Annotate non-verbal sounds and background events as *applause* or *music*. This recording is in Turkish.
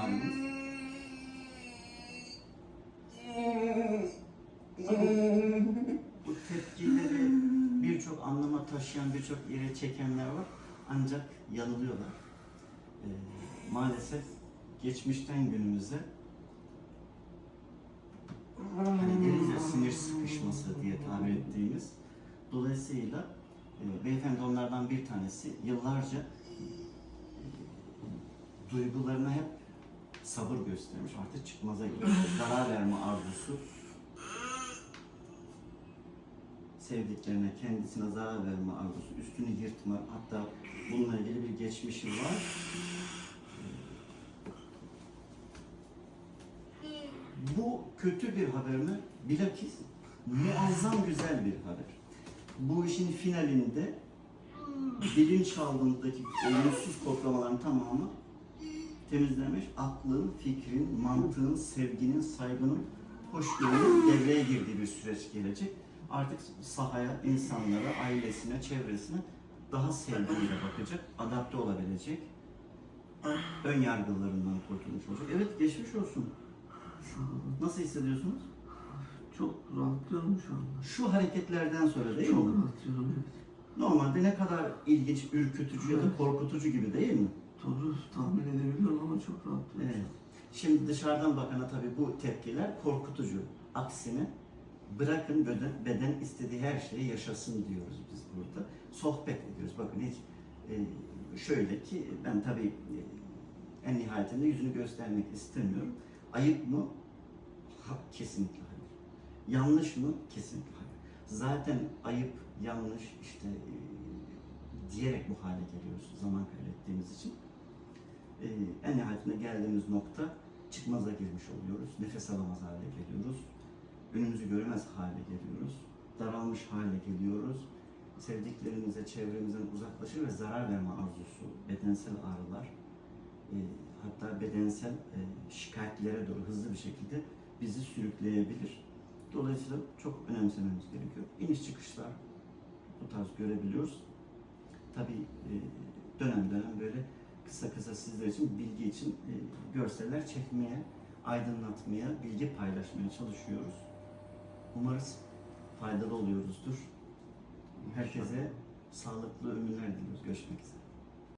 malumunuz. Bu tepkileri birçok anlama taşıyan, birçok yere çekenler var. Ancak yanılıyorlar. Ee, maalesef geçmişten günümüze hani deriz ya sinir sıkışması diye tabir ettiğimiz. Dolayısıyla e, beyefendi onlardan bir tanesi yıllarca e, duygularına hep sabır göstermiş. Artık çıkmaza gidiyor. *laughs* Zarar verme arzusu sevdiklerine, kendisine zarar verme arzusu, üstünü yırtma, hatta bununla ilgili bir geçmişi var. Bu kötü bir haber mi? Bilakis muazzam güzel bir haber. Bu işin finalinde bilinçaltındaki olumsuz kodlamaların tamamı temizlenmiş, aklın, fikrin, mantığın, sevginin, saygının, hoşgörünün devreye girdiği bir süreç gelecek. Artık sahaya, insanlara, ailesine, çevresine daha sevgiyle bakacak, adapte olabilecek, ön yargılarından kurtulmuş olacak. Evet, geçmiş olsun. Nasıl hissediyorsunuz? Çok rahatlıyorum şu anda. Şu hareketlerden sonra değil Çok mi? rahatlıyorum evet. Normalde ne kadar ilginç, ürkütücü ya da korkutucu gibi değil mi? Doğru tahmin edebiliyorum çok rahatlıyorum. Evet. Şimdi dışarıdan bakana tabii bu tepkiler korkutucu. Aksine bırakın beden, beden istediği her şeyi yaşasın diyoruz biz burada. Sohbet ediyoruz. Bakın hiç e, şöyle ki ben tabii e, en nihayetinde yüzünü göstermek istemiyorum. Ayıp mı? Ha, kesinlikle hayır. Yanlış mı? Kesinlikle hayır. Zaten ayıp, yanlış işte e, diyerek bu hale geliyoruz zaman kaybettiğimiz için. Ee, en nihayetinde geldiğimiz nokta çıkmaza girmiş oluyoruz. Nefes alamaz hale geliyoruz. Önümüzü göremez hale geliyoruz. Daralmış hale geliyoruz. Sevdiklerimize, çevremizden uzaklaşır ve zarar verme arzusu, bedensel ağrılar, e, hatta bedensel e, şikayetlere doğru hızlı bir şekilde bizi sürükleyebilir. Dolayısıyla çok önemsememiz gerekiyor. İniş çıkışlar bu tarz görebiliyoruz. Tabii e, dönem dönem böyle kısa kısa sizler için bilgi için e, görseller çekmeye, aydınlatmaya, bilgi paylaşmaya çalışıyoruz. Umarız faydalı oluyoruzdur. Herkese sağlıklı ömürler diliyoruz. Görüşmek üzere.